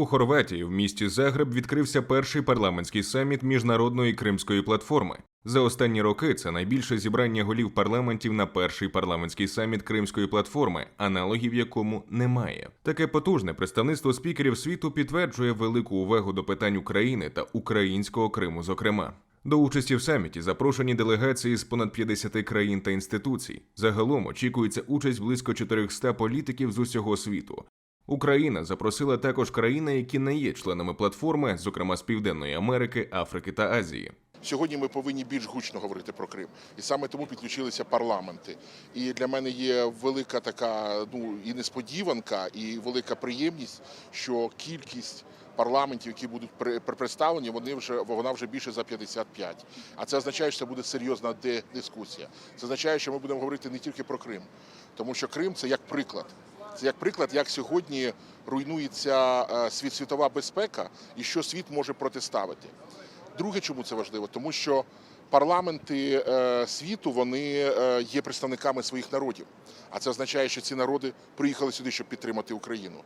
У Хорватії в місті Загреб відкрився перший парламентський саміт міжнародної кримської платформи. За останні роки це найбільше зібрання голів парламентів на перший парламентський саміт Кримської платформи, аналогів якому немає. Таке потужне представництво спікерів світу підтверджує велику увагу до питань України та українського Криму, зокрема. До участі в саміті запрошені делегації з понад 50 країн та інституцій. Загалом очікується участь близько 400 політиків з усього світу. Україна запросила також країни, які не є членами платформи, зокрема з Південної Америки, Африки та Азії. Сьогодні ми повинні більш гучно говорити про Крим, і саме тому підключилися парламенти. І для мене є велика така ну і несподіванка, і велика приємність, що кількість парламентів, які будуть представлені, вони вже вона вже більше за 55. А це означає, що це буде серйозна дискусія. Це означає, що ми будемо говорити не тільки про Крим, тому що Крим це як приклад. Це як приклад, як сьогодні руйнується е, світ світова безпека і що світ може протиставити. Друге, чому це важливо? Тому що парламенти е, світу вони е, є представниками своїх народів. А це означає, що ці народи приїхали сюди, щоб підтримати Україну.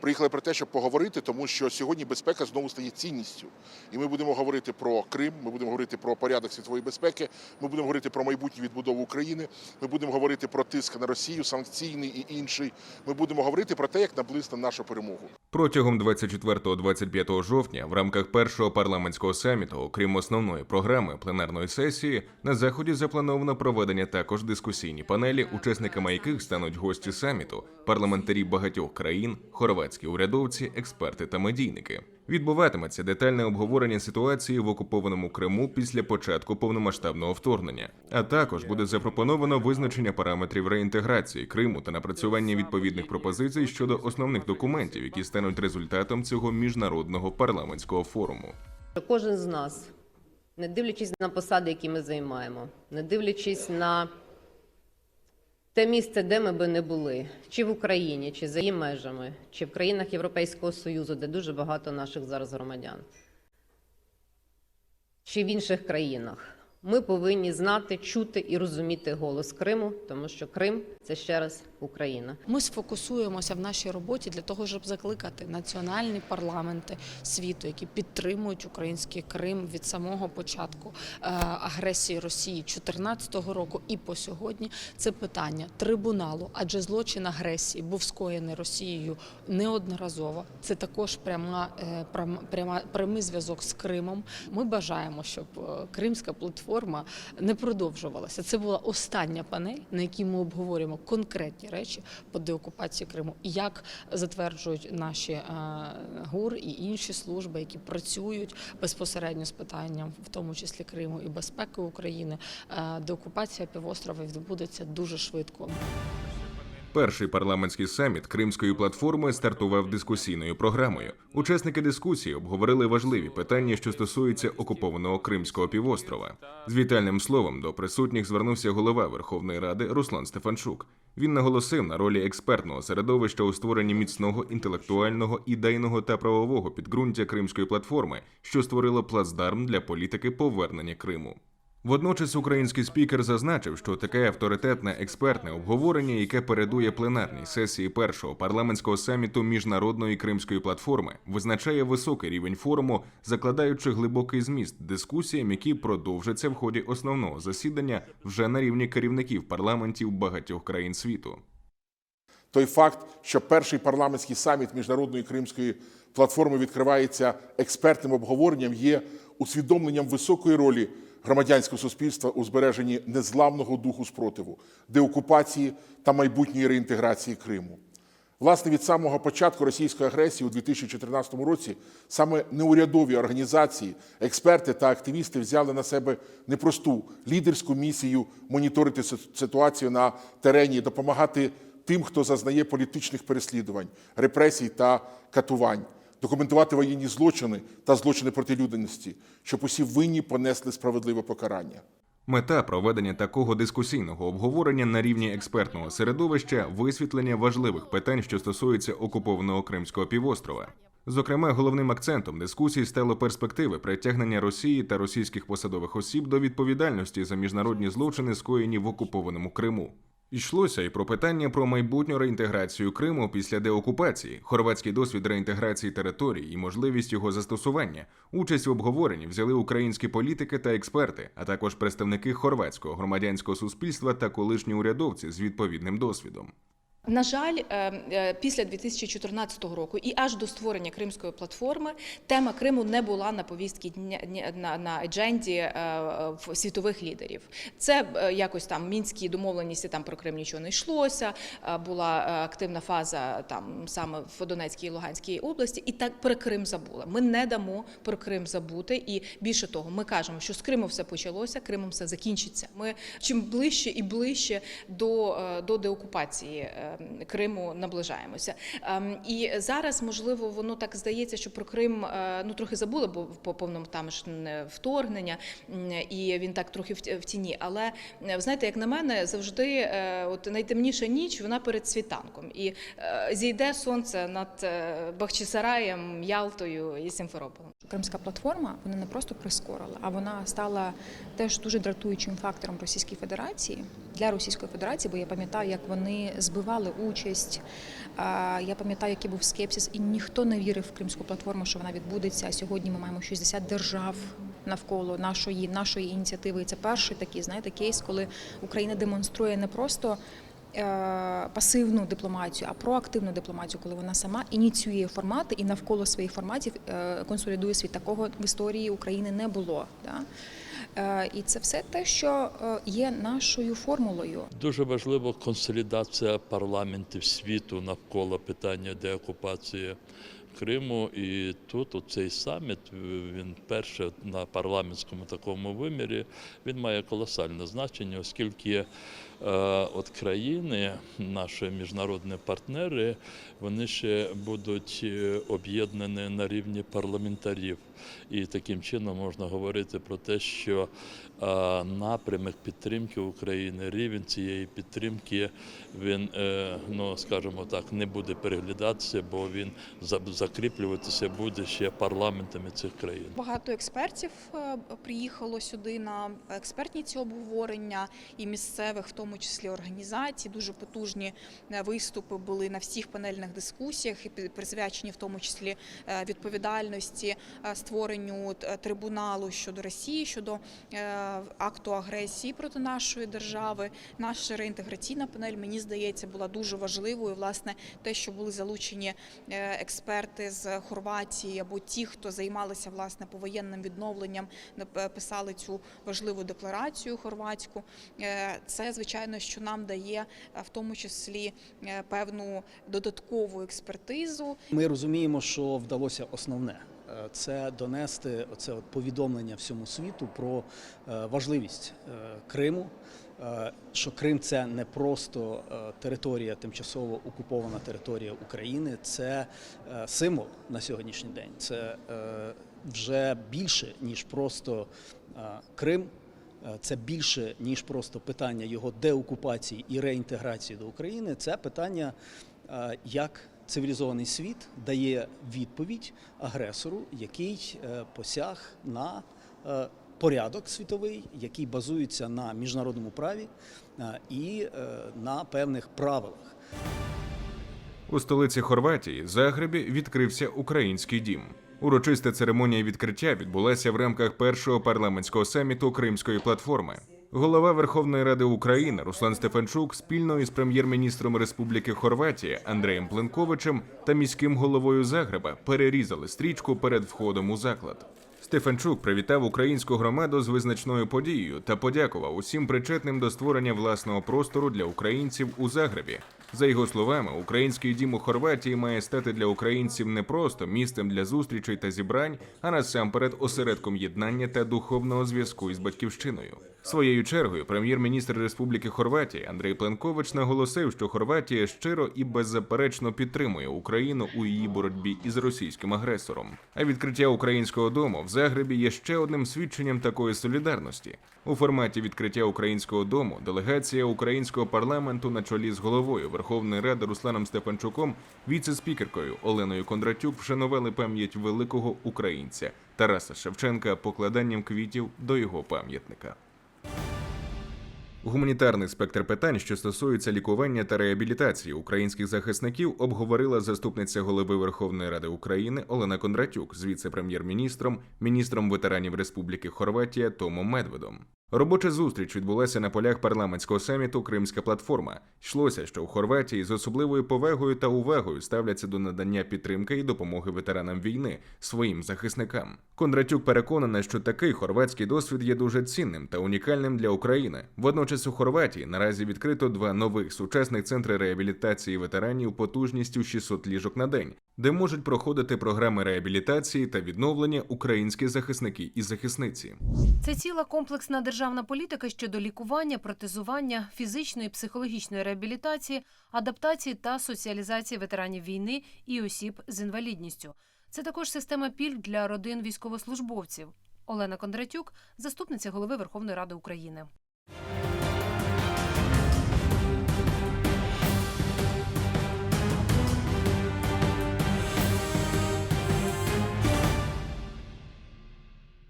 Приїхали про те, щоб поговорити, тому що сьогодні безпека знову стає цінністю. І ми будемо говорити про Крим, ми будемо говорити про порядок світової безпеки, ми будемо говорити про майбутню відбудову України, ми будемо говорити про тиск на Росію, санкційний і інший. Ми будемо говорити про те, як наблизити нашу перемогу. Протягом 24-25 жовтня в рамках першого парламентського саміту, окрім основної програми пленарної сесії, на заході заплановано проведення також дискусійні панелі, учасниками яких стануть гості саміту, парламентарі багатьох країн, хорватські урядовці, експерти та медійники. Відбуватиметься детальне обговорення ситуації в окупованому Криму після початку повномасштабного вторгнення, а також буде запропоновано визначення параметрів реінтеграції Криму та напрацювання відповідних пропозицій щодо основних документів, які стануть результатом цього міжнародного парламентського форуму. кожен з нас, не дивлячись на посади, які ми займаємо, не дивлячись на те місце, де ми би не були, чи в Україні, чи за її межами, чи в країнах Європейського Союзу, де дуже багато наших зараз громадян, чи в інших країнах, ми повинні знати, чути і розуміти голос Криму, тому що Крим це ще раз Україна. Ми сфокусуємося в нашій роботі для того, щоб закликати національні парламенти світу, які підтримують український Крим від самого початку е, агресії Росії 2014 року і по сьогодні. Це питання трибуналу, адже злочин агресії був скоєний Росією неодноразово. Це також пряма, е, прям- пряма прямий зв'язок з Кримом. Ми бажаємо, щоб е, кримська платформа не продовжувалася. Це була остання панель, на якій ми обговорюємо конкретні речі по деокупації Криму, і як затверджують наші е, ГУР і інші служби, які працюють безпосередньо з питанням, в тому числі Криму і безпеки України. Е, деокупація півострова відбудеться дуже швидко. Перший парламентський саміт Кримської платформи стартував дискусійною програмою. Учасники дискусії обговорили важливі питання, що стосуються окупованого Кримського півострова. З вітальним словом до присутніх звернувся голова Верховної Ради Руслан Стефанчук. Він наголосив на ролі експертного середовища у створенні міцного інтелектуального, ідейного та правового підґрунтя Кримської платформи, що створило плацдарм для політики повернення Криму. Водночас український спікер зазначив, що таке авторитетне експертне обговорення, яке передує пленарній сесії першого парламентського саміту міжнародної кримської платформи, визначає високий рівень форуму, закладаючи глибокий зміст дискусіям, які продовжаться в ході основного засідання вже на рівні керівників парламентів багатьох країн світу. той факт, що перший парламентський саміт міжнародної кримської платформи відкривається експертним обговоренням, є усвідомленням високої ролі громадянського суспільства у збереженні незламного духу спротиву, деокупації та майбутньої реінтеграції Криму. Власне, від самого початку російської агресії у 2014 році саме неурядові організації, експерти та активісти взяли на себе непросту лідерську місію моніторити ситуацію на терені, допомагати тим, хто зазнає політичних переслідувань, репресій та катувань, документувати воєнні злочини та злочини проти людяності, щоб усі винні понесли справедливе покарання. Мета проведення такого дискусійного обговорення на рівні експертного середовища висвітлення важливих питань, що стосуються окупованого Кримського півострова. Зокрема, головним акцентом дискусії стало перспективи притягнення Росії та російських посадових осіб до відповідальності за міжнародні злочини, скоєні в окупованому Криму. Йшлося і про питання про майбутню реінтеграцію Криму після деокупації, хорватський досвід реінтеграції територій і можливість його застосування. Участь в обговоренні взяли українські політики та експерти, а також представники хорватського громадянського суспільства та колишні урядовці з відповідним досвідом. На жаль, е, е, після 2014 року і аж до створення Кримської платформи тема Криму не була на повістці на, адженді е, світових лідерів. Це якось там мінські домовленості там про Крим нічого не йшлося. Була активна фаза там саме в Донецькій і Луганській області, і так про Крим забули. Ми не дамо про Крим забути. І більше того, ми кажемо, що з Криму все почалося, Кримом все закінчиться. Ми чим ближче і ближче до, до деокупації Криму наближаємося. Ем, І зараз, можливо, воно так здається, що про Крим е, ну трохи забули, бо по повному там ж не вторгнення, і він так трохи в тіні. Але е, знаєте, як на мене, завжди е, от найтемніша ніч вона перед світанком. І зійде сонце над Бахчисараєм, Ялтою і Сімферополем. Кримська платформа вона не просто прискорила, а вона стала теж дуже дратуючим фактором Російської Федерації для Російської Федерації, бо я пам'ятаю, як вони збивали участь. Я пам'ятаю, який був скепсис, і ніхто не вірив в Кримську платформу, що вона відбудеться. А сьогодні ми маємо 60 держав навколо нашої нашої ініціативи. І це перший такий, знаєте, кейс, коли Україна демонструє не просто. е, Пасивну дипломатію, а проактивну дипломатію, коли вона сама ініціює формати і навколо своїх форматів е, консолідує світ. Такого в історії України не було. Да? Е, І це все те, що е, є нашою формулою. Дуже важлива консолідація парламентів світу навколо питання деокупації Криму. І тут цей саміт він перше на парламентському такому вимірі. Він має колосальне значення, оскільки е, от країни, наші міжнародні партнери, вони ще будуть е, об'єднані на рівні парламентарів. І таким чином можна говорити про те, що напрямок підтримки України, рівень цієї підтримки, він, е, ну скажімо так, не буде переглядатися, бо він закріплюватися буде ще парламентами цих країн. Багато експертів е, приїхало сюди на експертні ці обговорення і місцевих, в тому числі організацій. Дуже потужні е, виступи були на всіх панельних дискусіях, і присвячені в тому числі відповідальності створенню трибуналу щодо Росії, щодо акту агресії проти нашої держави. Наша реінтеграційна панель, мені здається, була дуже важливою. Власне, те, що були залучені е, експерти з Хорватії або ті, хто займалися власне повоєнним відновленням, нап- писали цю важливу декларацію хорватську. Е, Це звичайно, що нам дає е, в тому числі е, певну додаткову експертизу. Ми розуміємо, що вдалося основне. Е, Це донести оце от повідомлення всьому світу про е, важливість е, Криму, що Крим це не просто територія, тимчасово окупована територія України, це символ на сьогоднішній день. Це вже більше ніж просто Крим. Це більше ніж просто питання його деокупації і реінтеграції до України. Це питання, як цивілізований світ дає відповідь агресору, який е, посяг на е, порядок світовий, який базується на міжнародному праві е, і на певних правилах. У столиці Хорватії Загребі відкрився український дім. Урочиста церемонія відкриття відбулася в рамках першого парламентського саміту Кримської платформи. Голова Верховної Ради України Руслан Стефанчук спільно із прем'єр-міністром Республіки Хорватія Андреєм Пленковичем та міським головою Загреба перерізали стрічку перед входом у заклад. Стефанчук привітав українську громаду з визначною подією та подякував усім причетним до створення власного простору для українців у Загребі. За його словами, український дім у Хорватії має стати для українців не просто місцем для зустрічей та зібрань, а насамперед осередком єднання та духовного зв'язку із батьківщиною. Своєю чергою, прем'єр-міністр Республіки Хорватія Андрій Пленкович наголосив, що Хорватія щиро і беззаперечно підтримує Україну у її боротьбі із російським агресором. А відкриття українського дому в Загребі є ще одним свідченням такої солідарності. У форматі відкриття українського дому делегація українського парламенту на чолі з головою Верховної Ради Русланом Стефанчуком, віце-спікеркою Оленою Кондратюк вшанували пам'ять великого українця Тараса Шевченка покладанням квітів до його пам'ятника. Гуманітарний спектр питань, що стосуються лікування та реабілітації українських захисників, обговорила заступниця голови Верховної Ради України Олена Кондратюк з віце-прем'єр-міністром, міністром ветеранів Республіки Хорватія Томом Медведом. Робоча зустріч відбулася на полях парламентського саміту Кримська платформа. Йшлося, що в Хорватії з особливою повагою та увагою ставляться до надання підтримки і допомоги ветеранам війни своїм захисникам. Кондратюк переконана, що такий хорватський досвід є дуже цінним та унікальним для України. Водночас у Хорватії наразі відкрито два нових сучасних центри реабілітації ветеранів потужністю 600 ліжок на день, де можуть проходити програми реабілітації та відновлення українські захисники і захисниці. Це ціла комплексна державна політика щодо лікування, протезування, фізичної психологічної реабілітації, адаптації та соціалізації ветеранів війни і осіб з інвалідністю. Це також система пільг для родин військовослужбовців. Олена Кондратюк, заступниця голови Верховної Ради України.